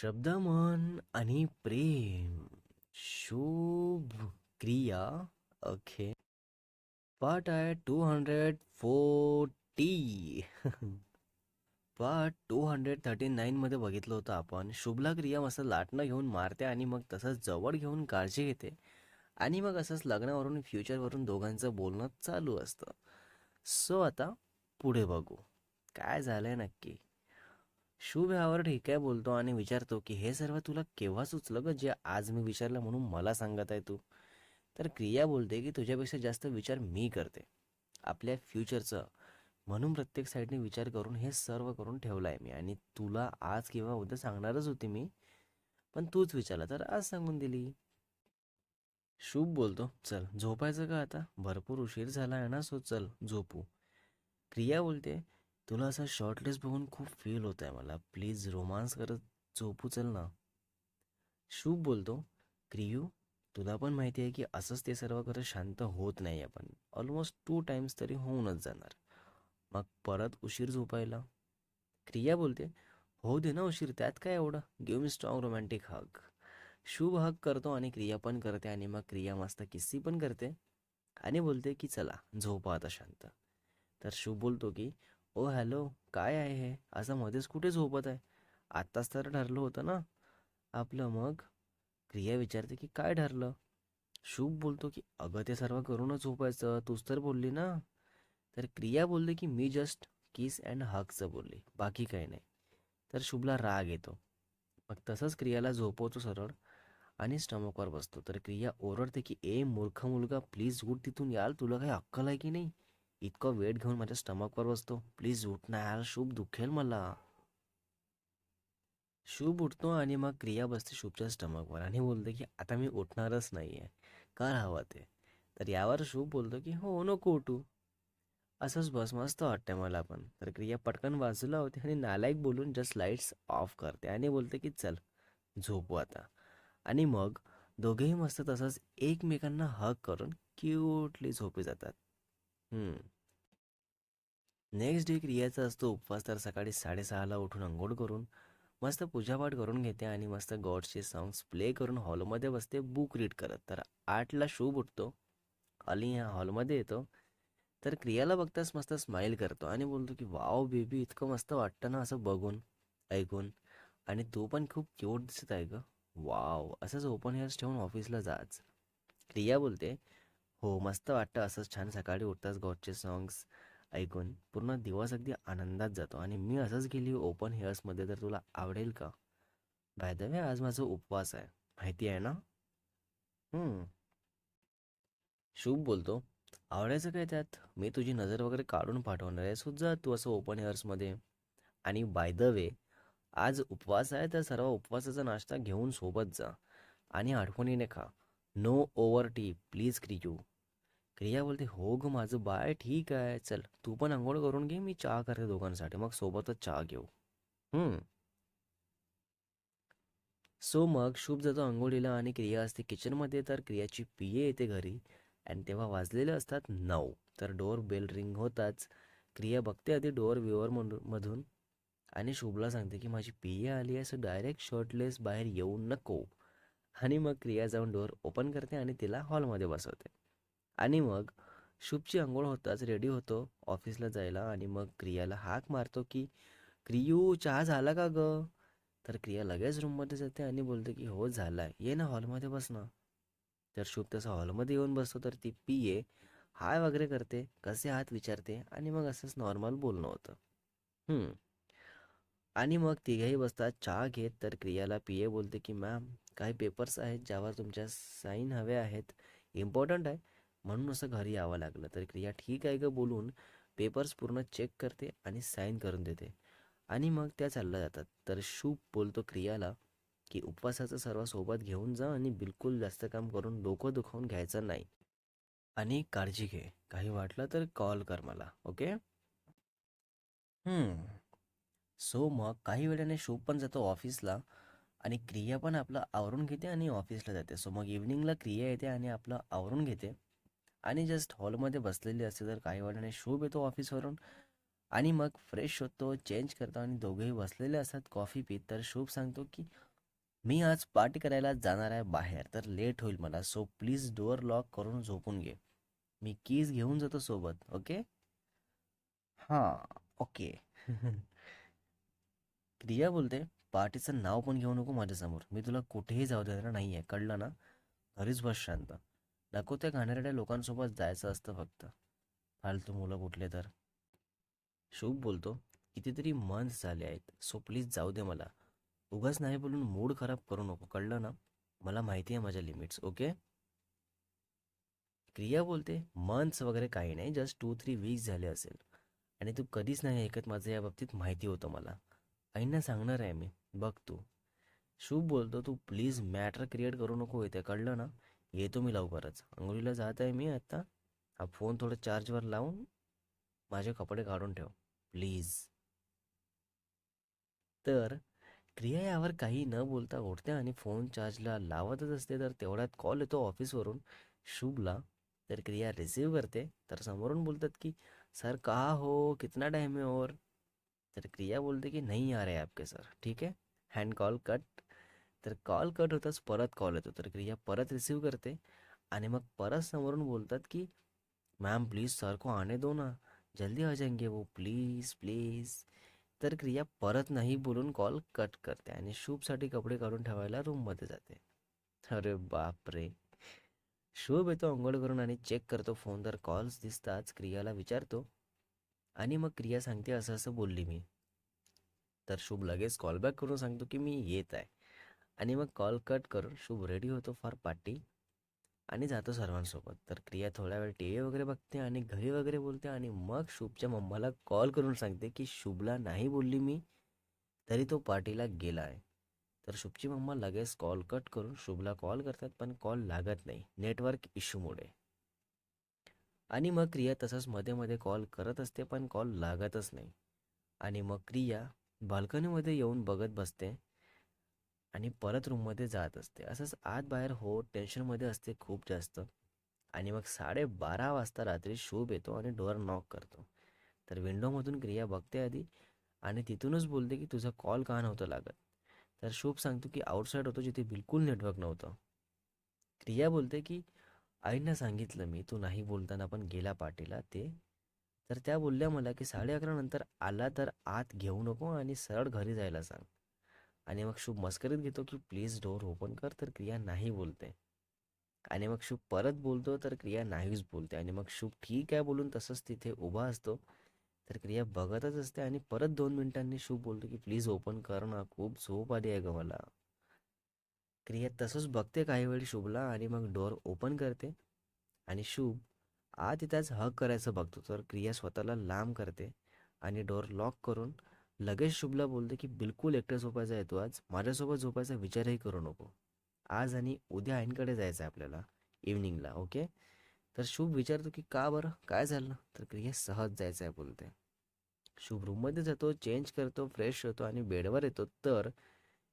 शब्द मन आणि प्रेम शुभ क्रिया ओके पार्ट आहे two hundred forty part two hundred thirty नाईनमध्ये बघितलं होतं आपण. शुभला क्रिया मस्त लाटणं घेऊन मारते आणि मग तसंच जवळ घेऊन काळजी घेते. आणि मग असंच लग्नावरून फ्युचरवरून दोघांचं बोलणं चालू असतं. सो आता पुढे बघू. काय झालं आहे नक्की? शुभ यावर ठीक आहे बोलतो आणि विचारतो की हे सर्व तुला केव्हा सुचलं ग? जे आज मी विचारलं म्हणून मला सांगत आहे तू. तर क्रिया बोलते की तुझ्यापेक्षा जास्त विचार मी करते. आपल्या फ्युचरचं. म्हणून प्रत्येक साईडने विचार करून हे सर्व करून ठेवलं आहे मी. आणि तुला आज किंवा उद्या सांगणारच होती मी पण तूच विचारला. तर आज सांगून दिली. शुभ बोलतो. चल झोपायचं का आता? भरपूर उशीर झाला आहे ना सो चल झोपू. क्रिया बोलते तुला असं शॉर्टलेस बघून खूप फील होत आहे मला. प्लीज रोमांस करत झोपू चल ना. शुभ बोलतो. क्रियू तुला पण माहिती आहे की असंच ते सर्व करत शांत होत नाही आपण ऑलमोस्ट टू टाइम्स तरी होऊनच जाणार. मग परत उशीर झोपायला? क्रिया बोलते हो दे ना उशीर त्यात काय एवढं? Give me strong romantic hug Shubh hug करतो आणि क्रिया पण करते आणि मग क्रिया मस्त किस्सी पण करते. आणि बोलते की चला झोपा आता शांत. तर शुभ बोलतो की ओ हॅलो काय आहे हे? असं मध्येच कुठे झोपत आहे? आत्ताच तर ठरलं होतं ना. आपलं मग? क्रिया विचारते की काय ठरलं? शुभ बोलतो की अगं ते सर्व करूनच झोपायचं. तूच तर बोलली ना. तर क्रिया बोलते की मी जस्ट किस अँड हकचं बोलली. बाकी काही नाही. तर शुभला राग येतो. मग तसंच क्रियाला झोपवतो सरळ आणि स्टमकवर बसतो. तर क्रिया ओरडते की ए मूर्ख मुलगा प्लीज उठ तिथून याल. तुला काही अक्कल आहे की नाही? इतकं वेट घेऊन माझ्या स्टमकवर बसतो. प्लीज उठ ना यार शुभ दुखेल मला. शुभ उठतो आणि मग क्रिया बसते शुभच्या स्टमकवर आणि बोलते की आता मी उठणारच नाही आहे का राहावं ते? तर यावर शुभ बोलतो की हो नको उठू. असंच बस मस्त वाटतंय मला पण. तर क्रिया पटकन बाजूला होते आणि नालायक बोलून जस्ट लाईट्स ऑफ करते आणि बोलते की चल झोपू आता. आणि मग दोघेही मस्त तसंच एकमेकांना हक करून क्यूटली झोपी जातात. नेक्स्ट डे क्रियाचा असतो उपवास तर सकाळी साडेसहाला उठून अंघोळ करून मस्त पूजापाठ करून घेते आणि मस्त गॉडचे सॉंग्स प्ले करून हॉलमध्ये बसते बुक रीड करत. तर आठला शुभ उठतो. अली ह्या हॉलमध्ये येतो. तर क्रियाला बघताच मस्त स्माईल करतो आणि बोलतो की वाव बेबी इतकं मस्त वाटतं ना असं बघून ऐकून. आणि तो पण खूप क्यूट दिसत आहे ग. वाव असंच ओपन हेअर्स ठेवून ऑफिसला जाच. क्रिया बोलते हो मस्त वाटतं असंच छान सकाळी उठताच गॉडचे सॉंग्स ऐकून. पूर्ण दिवस अगदी आनंदात जातो. आणि मी असंच गेली ओपन हेअर्समध्ये तर तुला आवडेल का? बाय द वे आज माझा उपवास आहे. माहिती आहे ना? हम्म. शुभ बोलतो. आवडायचं काय त्यात? मी तुझी नजर वगैरे काढून पाठवणार आहे. सुद्धा तू असं ओपन हेअर्समध्ये आणि बाय द वे आज उपवास आहे तर सर्व उपवासाचा नाश्ता घेऊन सोबत जा. आणि आठवणीने खा. नो ओव्हर टी प्लीज क्रियू क्रिया बोलते हो ग माझं बाय ठीक आहे चल. तू पण आंघोळ करून घे मी चहा करते दोघांसाठी. मग सोबतच चहा घेऊ. हम्म. सो मग शुभ जातो आंघोळीला आणि क्रिया असते किचनमध्ये तर क्रियाची पिये येते घरी. आणि तेव्हा वाजलेले असतात नऊ. तर डोअर बेल रिंग होताच. क्रिया बघते आधी डोअर व्ह्युअर मधून आणि शुभला सांगते की माझी पिये आली आहे सो डायरेक्ट शर्टलेस बाहेर येऊ नको. आणि मग क्रिया जाऊन डोअर ओपन करते आणि तिला हॉलमध्ये बसवते. आणि मग शुभची आंघोळ होताच रेडी होतो ऑफिसला जायला आणि मग क्रियाला हाक मारतो की क्रियू चहा झाला का ग? तर क्रिया लगेच रूममध्ये जाते आणि बोलते की हो झाला ये ना हॉलमध्ये बस ना. तर शुभ तसं हॉलमध्ये येऊन बसतो तर ती पी ए हाय वगैरे करते कसे आहात विचारते आणि मग असंच नॉर्मल बोलणं होतं. आणि मग तिघेही बसतात चहा घेत तर क्रियाला पी ए बोलते की मॅम काही पेपर्स आहेत ज्यावर तुमच्या साईन हवे आहेत. इम्पॉर्टंट आहे. म्हणून असं घरी यावं लागलं. तर क्रिया ठीक आहे का बोलून पेपर्स पूर्ण चेक करते आणि साईन करून देते. आणि मग त्या चालल्या जातात. तर शुभ बोलतो क्रियाला की उपवासाचं सर्व सोबत घेऊन जा आणि बिलकुल जास्त काम करून डोकं दुखावून घ्यायचं नाही. आणि काळजी घे. काही वाटलं तर कॉल कर मला. ओके हम्म. सो मग काही वेळाने शुभ पण जातो ऑफिसला आणि क्रिया पण आपलं आवरून घेते आणि ऑफिसला जाते. सो मग इव्हनिंगला क्रिया येते आणि आपलं आवरून घेते. आणि जस्ट हॉलमध्ये बसलेली असते तर काही वेळाने शुभ येतो ऑफिसवरून आणि मग फ्रेश होतो चेंज करतो आणि दोघेही बसलेले असतात कॉफी पीत. तर शुभ सांगतो की मी आज पार्टी करायला जाणार आहे बाहेर तर लेट होईल मला. सो प्लीज डोअर लॉक करून झोपून घे. मी कीज घेऊन जातो सोबत ओके हां. ओके प्रिया बोलते पार्टीचं नाव पण घेऊ नको माझ्यासमोर. मी तुला कुठेही जाऊ देणार नाही आहे कळलं ना? घरीच बस शांत. नको त्या घाणेरड्या लोकांसोबत जायचं असतं फक्त. फालतू मुलं कुठले तर. शुभ बोलतो. कितीतरी मंथ झाले आहेत. सो प्लीज जाऊ दे मला. उगाच नाही बोलून मूड खराब करू नको. कळलं ना? मला माहिती आहे माझ्या लिमिट्स ओके? क्रिया बोलते मंथ्स वगैरे काही नाही. जस्ट टू थ्री वीक्स झाले असेल. आणि तू कधीच नाही ऐकत माझं या बाबतीत माहिती होतं मला. आईंना सांगणार आहे मी. बघ तू. शुभ बोलतो तू. प्लीज मॅटर क्रिएट करू नको येते कळलं ना? येतो मी लवकरच. अंघोळीला जात आहे मी आत्ता हा फोन थोडं चार्जवर लावून माझे कपडे काढून ठेव. प्लीज तर क्रिया यावर काही न बोलता उठते आणि फोन चार्जला लावतच असते. तर तेवढ्यात कॉल येतो ऑफिसवरून शुभला तर क्रिया रिसीव करते. तर समोरून बोलतात की सर का हो? कितना टाइम है और? तर क्रिया बोलते की नहीं आ रहे आपके सर। ठीक आहे हँड कॉल कट तर कॉल कट होताच परत कॉल येतो. तर क्रिया परत रिसीव करते. आणि मग परत समोरून बोलतात की मॅम प्लीज सर को आने दो ना. जल्दी आ जाएंगे वो. प्लीज प्लीज तर क्रिया परत नाही बोलून कॉल कट करते आणि शुभसाठी कपडे काढून ठेवायला रूममध्ये जाते. अरे बापरे. शुभ येतो अंघोळ करून आणि चेक करतो. फोन तर कॉल्स दिसताच क्रियाला विचारतो. आणि मग क्रिया सांगते असं असं बोलली मी. तर शुभ लगेच कॉलबॅक करून सांगतो की मी येत आहे. आणि मग कॉल कट करून शुभ रेडी होतो फॉर पार्टी आणि जातो सर्वांसोबत. तर क्रिया थोड्या वेळ टी व्ही वगैरे बघते आणि घरी वगैरे बोलते आणि मग शुभच्या मम्माला कॉल करून सांगते की शुभला नाही बोलली मी तरी तो पार्टीला गेला आहे. तर शुभची मम्मा लगेच कॉल कट करून शुभला कॉल करतात पण कॉल लागत नाही. नेटवर्क इश्यूमुळे आणि मग क्रिया तसंच मध्ये मध्ये कॉल करत असते पण कॉल लागतच नाही. आणि मग क्रिया बाल्कनीमध्ये येऊन बघत बसते आणि परत रूममध्ये जात असते. असंच आत बाहेर हो टेन्शनमध्ये असते खूप जास्त. आणि मग साडेबारा वाजता रात्री शोभ येतो आणि डोअर नॉक करतो. तर विंडोमधून क्रिया बघते आधी आणि तिथूनच बोलते की तुझा कॉल का नव्हतं लागत? तर शोभ सांगतो की आउटसाईड होतो जिथे बिलकुल नेटवर्क नव्हतं. क्रिया बोलते की आईंना सांगितलं मी तू नाही बोलताना पण गेला पाटीला ते. तर त्या बोलल्या मला की साडे अकरा नंतर आला तर आत घेऊ नको आणि सरळ घरी जायला सांग. आणि मग शुभ मस्करीत घेतो की प्लीज डोअर ओपन कर तर क्रिया नाही बोलते. आणि मग शुभ परत बोलतो तर क्रिया नाहीच बोलते. आणि मग शुभ ठीक आहे बोलून तसंच तिथे उभा असतो. तर क्रिया बघतच असते आणि परत दोन मिनिटांनी शुभ बोलतो की प्लीज ओपन कर ना खूप झोप आली आहे ग मला. क्रिया तसंच बघते काही वेळ शुभला आणि मग डोअर ओपन करते. आणि शुभ आत तिथेच हक करायचं बघतो. तर क्रिया स्वतःला लांब करते आणि डोअर लॉक करून लगेच शुभला बोलते की बिलकुल एकटं झोपायचं आहे तू आज. माझ्यासोबत झोपायचा विचारही करू नको. आज आणि उद्या आईंकडे जायचं आहे आपल्याला इव्हनिंगला ओके तर शुभ विचारतो की का बरं? काय झालं? तर क्रिया सहज जायचं आहे बोलते. शुभ रूममध्ये जातो चेंज करतो फ्रेश होतो आणि बेडवर येतो. तर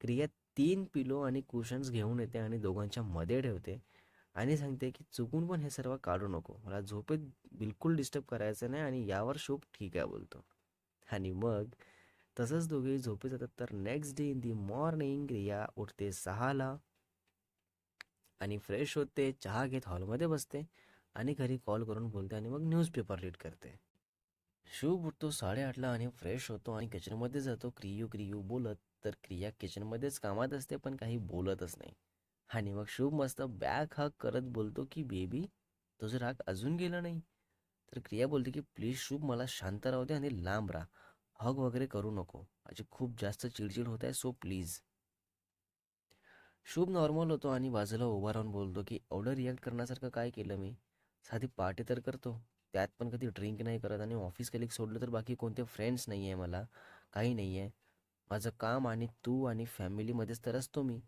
क्रिया तीन पिलो आणि कुशन्स घेऊन येते आणि दोघांच्या मध्ये ठेवते. आणि सांगते की चुकून पण हे सर्व काढू नको. मला झोपेत बिलकुल डिस्टर्ब करायचं नाही आणि यावर शुभ ठीक आहे बोलतो. आणि मग तसंच दोघेही झोपे जातात. तर next day in the morning Riya उठते सहाला आणि फ्रेश होते चहा घेत हॉलमध्ये बसते आणि घरी कॉल करून बोलते आणि मग न्यूजपेपर रीड करते. शुभ उठतो साडेआठला आणि फ्रेश होतो आणि किचनमध्ये जातो. क्रियू क्रियू बोलत तर क्रिया किचनमध्येच कामात असते पण काही बोलतच नाही. आणि मग शुभ मस्त बॅग हक करत बोलतो की बेबी तुझं राग अजून गेलं नाही. तर क्रिया बोलते की प्लीज शुभ मला शांत राहू दे आणि लांब राहा. हग वगैरे करू नको. माझी खूप जास्त चिडचिड होत आहे सो प्लीज. शुभ नॉर्मल होतो आणि बाजूला उभा राहून बोलतो की एवढं रिॲक्ट करण्यासारखं काय केलं मी? साधी पार्टी तर करतो. त्यात पण कधी ड्रिंक नाही करत आणि ऑफिस कलिक सोडलं तर बाकी कोणते फ्रेंड्स नाही आहे मला. काही नाही आहे माझं काम आणि तू आणि फॅमिलीमध्येच तर असतो मी.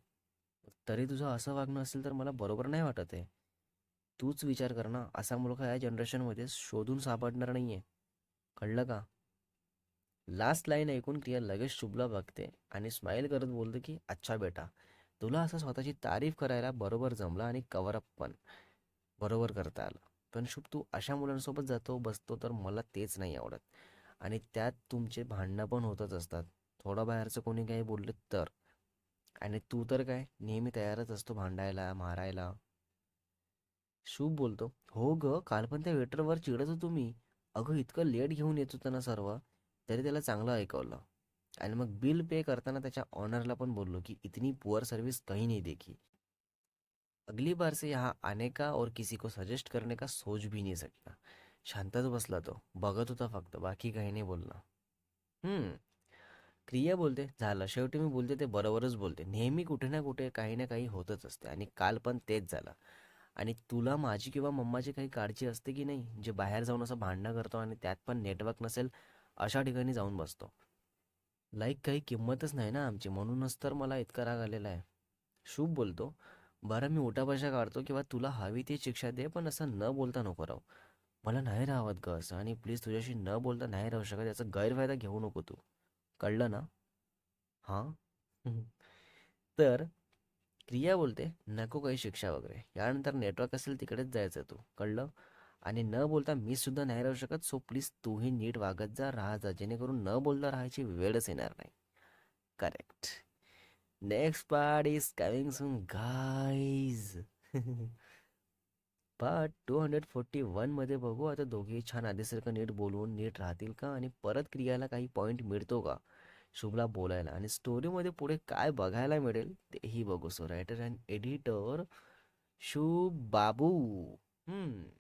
तरी तुझं असं वागणं असेल तर मला बरोबर नाही वाटत आहे. तूच विचार कर ना असा मुलगा या जनरेशनमध्ये शोधून सापडणार नाही आहे कळलं का? लास्ट लाईन ऐकून क्रिया लगेच शुभला बघते आणि स्माईल करत बोलते की अच्छा बेटा तुला असं स्वतःची तारीफ करायला बरोबर जमलं आणि कवरअप पण बरोबर करता आलं. पण शुभ तू अशा मुलांसोबत जातो बसतो तर मला तेच नाही आवडत. आणि त्यात तुमचे भांडणं पण होतच असतात. थोडं बाहेरचं कोणी काही बोललं तर. आणि तू तर काय नेहमी तयारच असतो भांडायला मारायला. शुभ बोलतो. हो ग काल पण त्या वेटरवर चिडत होतो मी. अगं इतकं लेट घेऊन येत होतं ना सर्व. तरी त्याला चांगलं ऐकवलं. आणि मग बिल पे करताना त्याच्या ऑनरला पण बोललो की इतनी पुअर सर्विस कहीं नहीं देखी. अगली बार से यहाँ आने का और किसी को सजेस्ट करने का सोच भी नहीं सकता शांतच बसला तो. बघत होता फक्त. बाकी काही नाही बोलला. हम्म. क्रिया बोलते झालं. शेवटी मी बोलते ते बरोबरच बोलते. नेहमी कुठे ना कुठे काही ना काही होतच असते आणि काल पण तेच झालं. आणि तुला माझी किंवा मम्माची काही काळजी असते की नाही? जे बाहेर जाऊन असं भांडणं करतो आणि त्यात पण नेटवर्क नसेल अशा ठिकाणी जाऊन बसतो. लाईक काही किंमतच नाही ना आमची. म्हणूनच तर मला इतका राग आलेला आहे. शुभ बोलतो. बरं मी उठापशा काढतो किंवा तुला हवी ती शिक्षा दे पण असं न बोलता नको राहू. मला नाही राहत ग असं. आणि प्लीज तुझ्याशी न बोलता नाही राहू शकत याचा गैरफायदा घेऊ नको तू. कळलं ना? हां? तर क्रिया बोलते नको काही शिक्षा वगैरे. यानंतर नेटवर्क असेल तिकडेच जायचं तू. कळलं? आणि न बोलता मी सुद्धा नाही राहू शकत सो प्लीज तूही नीट वागत जा राहा जा. जेणेकरून न बोलता राहायची वेळच येणार नाही. Correct. Next part is coming soon guys part two hundred forty वनमध्ये बघू आता दोघेही छान आधीसारखं नीट बोलून नीट राहतील का? आणि परत क्रियाला काही पॉईंट मिळतो का? शुभला बोलायला. आणि स्टोरीमध्ये पुढे काय बघायला मिळेल तेही बघू. सो रायटर अँड एडिटर शुभ बाबू. हम्म.